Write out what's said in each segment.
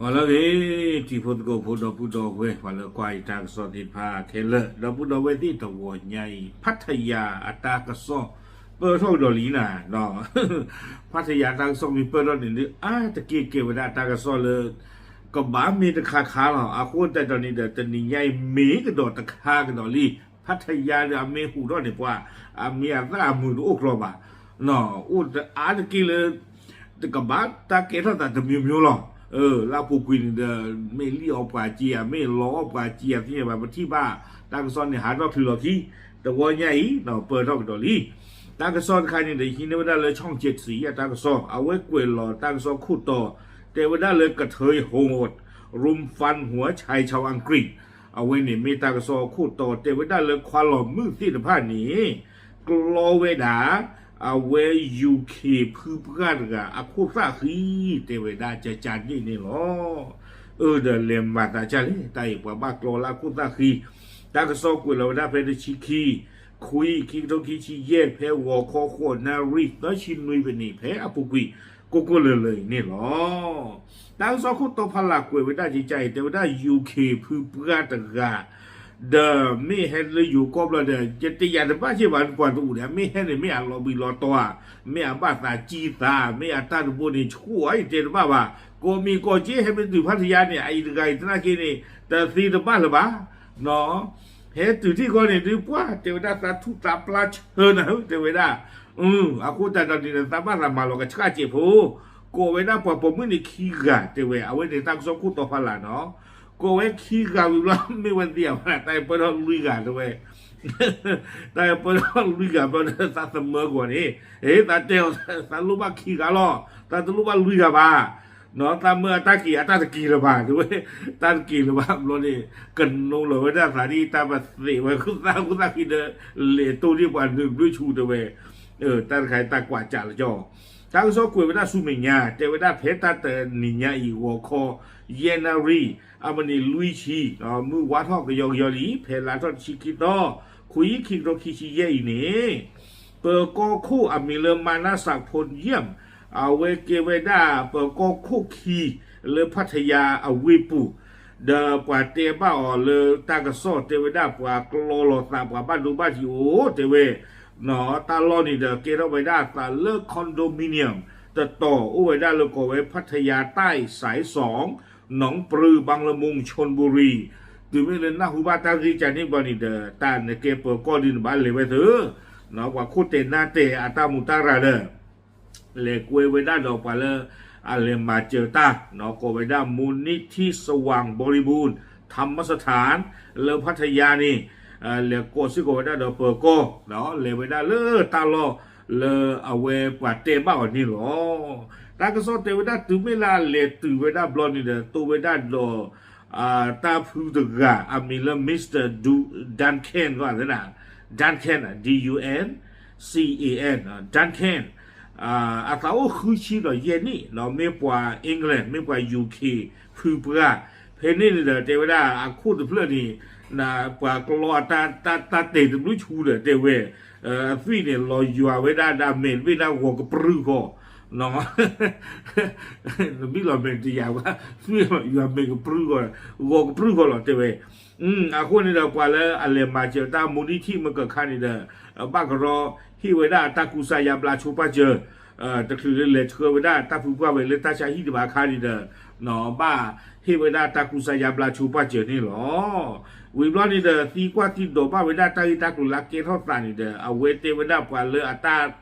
wala ve ti phut go phut do phut do we wala kwai ta so ti pha khel do phut do we ti to wo nyai pathaya ata ka so per so do li na no pathaya ta so mi per do ni a ta ki ke wa ta ka so le ko ba mi ta kha kha lo a ko ta do ni da ta ni nyai mi ka do ta kha ka do li pathaya da me hu do ni kwa a mi a ta mu do ok lo ba no u a ta ki le ta ka ba ta ke ta ta mi mi lo เออลาผูกินเดไม่เลี้ยวป่าเจียไม่ล้อกว่าเจียที่แบบที่บ้าตางซอนเนี่ยหาดอกถือดอที่แต่ว่าใหญ่เนาะเปิดดอกดอกลี่ตางซอนใครเนี่ยเด้ยินได้ว่าได้เลยช่องเจ็ดสีตางซอนเอาไว้เกวนหล่อตางซอนคู่ต่อแต่ว่าได้เลยกระเทยโหดรุมฟันหัวชายชาวอังกฤษ เอาไว้เนี่ยมีตางซอนคู่ต่อแต่ว่าได้เลยความหล่อมือที่ผ้าหนีกลอเวดา away UK พื้นเพื่อนกะอาคุซาคีเตเวดาจะจานยี่นี่หรอเออเดเลมมาตาจาลิไตปะบากโลลาคุซาคีตากโซกุลาวดาเพนชิคีคุยคิงตงคิชิเย่เพวอคอควนารีแล้วชินนุยเป็นนี่เพอปุกุยกูกูเลยเลยนี่หรอตากโซกุโตพลากุยเวดาจิใจเตเวดา UK พื้นเพื่อนตะกะ เดิมไม่ให้เลยอยู่ก็เป็นเ的没还是有搞不了的，这这伢子把些玩管住的，没还是没俺老比老多啊，没俺把啥鸡啥，没俺打的不能出啊，这的爸爸，国民国际还没对พัทยาเนี่ยไอ้ไก่ตนาคีนี่แต่สีตบ้านหรือบ้าเนาะเฮ้ตุที่ก่อนเนี่ยดูป่ะเทวดาสาธุสาปลาเชิญนะเทวดาอืมอากูแต่ตอนนี้สามารถละมาลงกับชักเจ็บหูโกเวน่าพอบมือนี่ขี้กะเทวดาเอาไว้ในตั้งสองคู่ต่อพลาเนาะ ကလောတတလူဘလူကပါနော်တမအတကီအတတကီရပါတို့တတကီရပါဘလို့နေကန်နိုလောဝဒသာဒီတဘသေဝခုသာခုသာကီဒလေတူဒီပွားလူလူချူတဲ့เออตาใครตากว่าจ่าละจ่อตาก็กวยเวดาสุเมญาเตเวดาเพตาเตนิญาอีวอคอเย นารีอามณีลุยชีเนามือวาทอกยอยอลีเพลาทอชิกิโตคุยคิโรคิชิเยอีนี่เปอโกคู่อมิเลมานาสักพลเยี่ยมเอาเวเกเวดาเปอโกคู่คีเลพัทยาอวิปูเดปว่าเตบ้าอเลตากะซอเตเวดาปว่ากลอลตาปว่าบ้านดูบ้านจิโอเตเว เนาะตาลอนี่เดเกเราไปได้ตาเลิกคอนโดมิเนียมแต่ต่ออุ้ยได้ลยก็ไว้พัทยาใต้สายสองหนองปลือบางละมุงชนบุรีดูไม่เลยนะฮูบาตารีจานี่บานี่เดตาเนเกเปอร์ก็ดินบ้านเลยไปเถอะเนาะว่าคุเตนาเตอาตามุตาราเดเลกวยไว้ได้ดอกไปเลยอะไรมาเจอตาเนาะก็ไว้ได้มูลนิธิสว่างบริบูรณ์ธรรมสถานเลอพัทยานี่ le ko si ko da do po ko no le da le ta lo le awe pa te ba ni lo ta ka so te da tu me la le tu we da blo ni da tu we da do a ta phu de ga a mi le mr du dan ken wa da dan ken d u n c e n dan ken အာအကောခုချီတော့ယနေ့တော့မေပွာအင်္ဂလန်မေပွာ UK ဖူပရာ อังกฤษไม่ปว่า UK คือเพื่อเพนนี่เดเทวดาอาคูดเพื่อนี่နာပွာကလောတာတာတာတေဒလူချူတဲ့တဲ့ဝဲအဖိနေလောယူဝဲဒါဒါမင်ဝိနာဝကပရုကိုနော်ဘီလောမင်တီယာဝဖိယူအမေကပရုကိုဝကပရုကိုလောတဲ့ဝဲอืมအခုနေတော့ပွာလဲအလေမာချေတာမူနီတီမကခါနေတဲ့ဘကရောဟိဝဲဒါတကူဆာယဘလာချူပါချေအဲတခုလေချေဝဲဒါတဖူပွားဝဲလေတချာဟိဒီဘာခါနေတဲ့ เนา吧，迄位那大姑啥也不拉出八九年咯。为了你的西瓜地多吧，为那大一เ姑拉给他啥你的啊？为的为那管了啊大。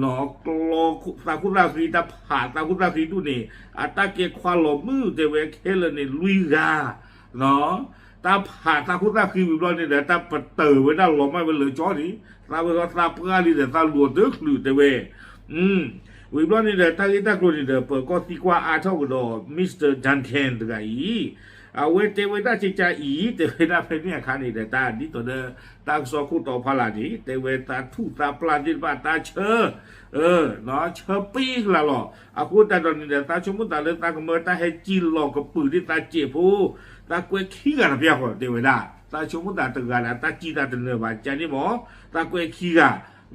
หนอกลอตาคุณราคีตาผาตาคุณราคีดูนี่อาตาเกควาลอมือเดเวเคเลนี่ลุยกาเนาะตาผาตาคุณราคือวิบลอนี่เดตาปะเตอไว้ด้านลอมไม่เปเลืจอนี่ตาเวลาตาเพื่อนี่เดตาลวดเดือกหรือเดเวอืม มือป่า နော်သူကိုနေတာကိုလပေါ်ပေါ်မှုလို့တဝဲတာတဲ့ပေါ်ပေါ်မှုခီကအတာဟေပေါ်တော့လို့နေတာပေါ့ဒါခေါ်လို့မှုလူကပြခေါ်နေပေါ်မှုလောကလိုပဲသိရတဝဲ အခုကသံနာတန်ခိုင်တော့ဘူးတာမို့တလူပါတဝဲနော်မို့တလူပါသမအတကီအတတကီလကနေเอออาจารย์กีฬาวิบลอนี้แต่การดีบาทเวทแถมยังเรียกค่าตัวถึงคนละหนึ่งหมื่นบาท รวมสี่หมื่นเ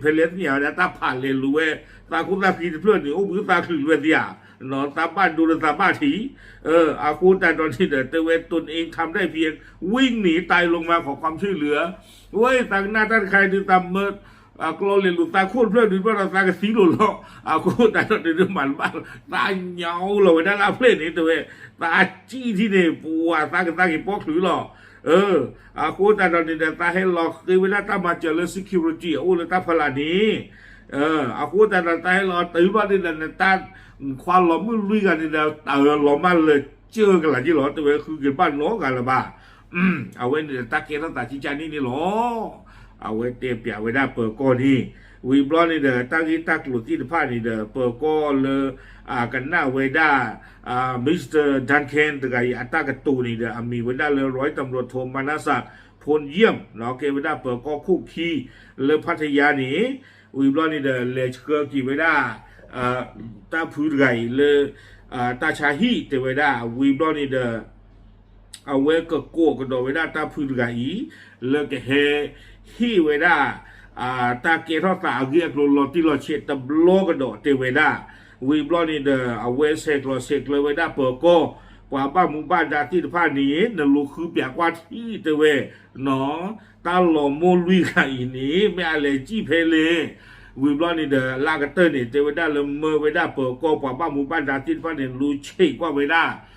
เพลสเนี่ยนะตาผ่านเลยรู้เว้ตาคุณตาพีเพื่อนนี่โอ้มือตาคือเวทีอะเนาะตาบ้านดูแลตาบ้านทีเออ อาคูแต่ตอนที่เดเตเวตนเองทำได้เพียง วิ่งหนีตายลงมาขอความช่วยเหลือเว้ยต่างหน้าท่านใครดูตามเมื่อากลอเลยลุตาโคตรเพื่อนดูว่าเราตากระสีหลุดหรอกอาโคตรแต่เราดูมันบ้างตาเหงาเลยนะลาเพลนนี่ตัวเองตาจี้ที่เนี่ยปัวตากระตากี่ปอกหรือหรอเอออาโคตรแต่เราเนี่ยตาให้หลอกคือเวลาตามาเจอเรื่อง security โอ้เลยตาพลานี้เอออาโคตรแต่เราตาให้หลอกตื่นว่าเนี่ยนะตาความหลอมมือลุยกันเนี่ยเออหลอมมาเลยเจอกันหลังที่หลอตัวเองคือเกันบ้านน้องกันละบ้าอืมเอาไว้เนี่ยตาเกตันตาชิจานี่นี่หรอ เอาไว้เตรียมเปียไว้ได้เปิดโก้นี่วีบลอนนี่เดอตั้งที่ตั้งหลุดที่ผ้านี่เดอเปิดโก้เลยอ่ากันหน้าเวด้าอ่ามิสเตอร์ดันเคนตะไกอัตตากระตูนี่เดอมีเวด้าเลยร้อยตำรวจโทมานาสักพลเยี่ยมเนาะเกเวด้าเปิดโก้คู่ขี้เลยพัทยานี่วีบลอนนี่เดอเลชเกอร์กีเวด้าอ่าตาพูดไกเลยอ่าตาชาฮีเตเวด้าวีบลอนนี่เดอเอาเวก็โก้ก็โดนเวด้าตาพูดไกเลยแกเฮ လတီလချေတဘလောကတော့တေဝေဒဝီဘလောနေတဲ့အဝဲဆက်ကလဆက်ကလဝေဒပကောပွာပါမူပါဒာတိတဖာနီနလူခုပြကွာတီတဝဲနော်တာလောမိုလွီခိုင်နီမဲအလေကြည့်ဖဲလေဝီဘလောနေတဲ့လာကတဲ့နေတေဝဒလမဝေဒပကောပွာပါမူပါဒာတိတဖာနေလူချိကွာဝေဒ อ่าแคมราแล้วตะกึลเวปุย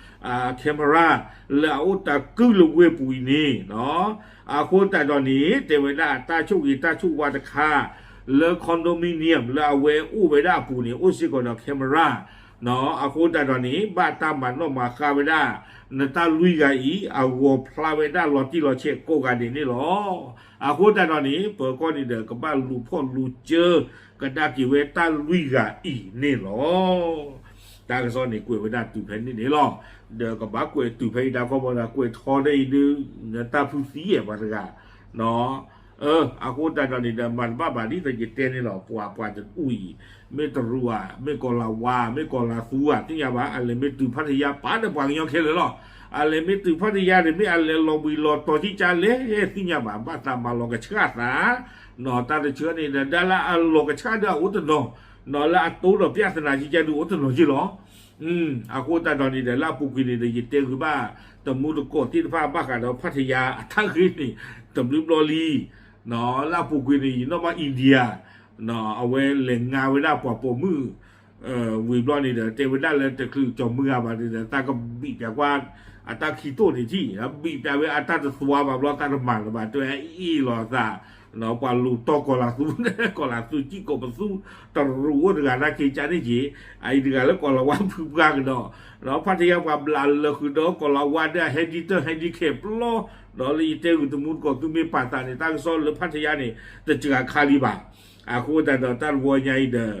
นี่เนาะอาโคตะตอนนี้เทวดาตาชุกีตาชุวาตะคาเลคอนโดมิเนียมเลเวอุเวดาปู นี่อุสิกอนแคมราเนาะอาโคตะตอนนี้บาตามันนมาคาเวดานตาลุยกาอีอาวพลาเวดาลอติลอเชโกกาดินี่หรออาโคตะตอนนี้เปิดก้อนนี่เด้อกับบ้านลูพ่อลูเจอกระดากิเวตาลุยกาอีนี่ห รอ တာကစောနေကိုဝဒတူဖဲနေနေလောဒါကဘာကိုတူဖဲဒါကောဘောလာကိုထော်နေဒီတာဖူစီရပါတကနော်เอออากูตาตอนนี้มันบ้าบานี่จะเต้นนี่หรอปัวปัวจะอุ้ยไม่ตรัวไม่กอลาวาไม่กอลาซูอ่ะที่ยาว่าอะไรไม่ตื่นพัทยาป้าเดปังยองเคเลยหรออะไรไม่ตื่นพัทยาเดี๋ยวไม่อะไรลองบีรอต่อที่จานเละที่ยาว่าบ้าตามมาลองกระชากนะนอตาเชื้อนี่ดาละลองกระชากเด้ออุตโน နော်လာတူတော့ပြဿနာကြီးကြတူအထလို့ကြီးလောอืมအခုတတော်နေတယ်လာပုကွေနေတယ်တေကူပါတမှုတကောတိတဖာဘကတော့ဖတ်ရအထခိနေတဘလဘလီနော်လာပုကွေနေနော်မအိန္ဒိယနော်အဝဲလေငါဝဒပေါ်ပေါ်မှုเอ่อวีบลอนี่เด้เทวดาเลยตะคือจอมมือมาเด้ตาก็บีบกว่าอัตาคีโตนี่ที่บีบไปอัตาตะสวาบลอตามันละบาตัวอีหลอซา နော်ပါလူတော့ကောလာသူနဲ့ကောလာသူကြီးကိုပစုတရူရကလာကေချာနေကြီးအိုဒီကလည်းကောလာဝမ်ဖူကာကတော့နော်ဖတ်ရပါဘလာလခုတော့ကောလာဝါဒဟက်ဒီတဟက်ဒီကေပလောနော်လီတဲကတမှုကသူမေပါတာနေတာဆောလဖတ်ရနေတချာခါလီပါအခုတန်တော့တန်ဝညိုင်းတဲ့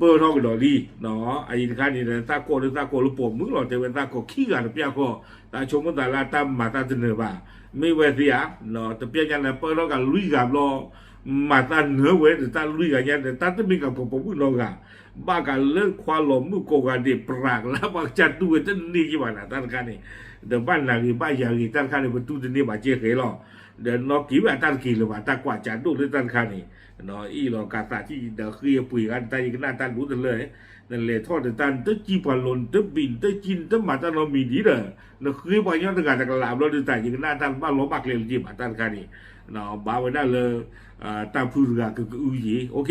ပေါ်တော့လော်လီနော်အရင်ကနေတဲ့တကောတကောလို့ပုံမှုလို့တဲ့တကောခီကလည်းပြကောဒါချုံမတလာတမတာတဲ့ပါ กขี้กันเปียก็ตาชมมันตาลาตามมาตาเสนอบ่าไม่เวทีอ่ะเนาะแต่เปียกันนะเปิดห้องกันลุยกับรอมาตาเหนือเวแต่ตาลุยกันเนี่ยแต่ตาจะมีกับผมผมมึงรอกันบ้ากันเรื่องความหลงมึงโกกันเด็ปรากแล้วบางจัดตัวจะนี่กี่วันนะท่านกันนี่เดี๋ยวบ้านหลังนี้บ้านอย่างนี้ท่านกันนี่ประตูจะนี่มาเจ๊เขยหรอ เดี๋ยวเนาะกี่แบบตันกี่หรือ ว่าตากว่าจะดูหรือตันคันนี่เนาะอีหลอกาตาที่เดี๋ยวคือปุ๋ยกันตายกันหน้าตันรู้กันเลยนั่นเลยทอดตันตะจีปลนตะบินตะจินตะมาตันเรามีดีเด้อเนาะคือบ่ย้อนตะกาตะกลาบเราตายกันหน้าตันบ้านล้มบักเลยจีมาตันคันนี่เนาะบ้าไว้ได้เลยอ่าตามพูดกันก็อือยีโอเค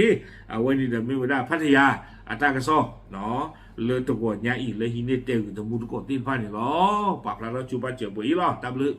เอาวันนี้เดี๋ยวไม่ได้พัทยาอัตากระซอเนาะเลยตะกวดญาอีเลยฮินเนเตลตะมูตะกวดตีนฟ้านี่ล้อปากแล้วเราจูบาเจ็บบ่อีล้อตามเลย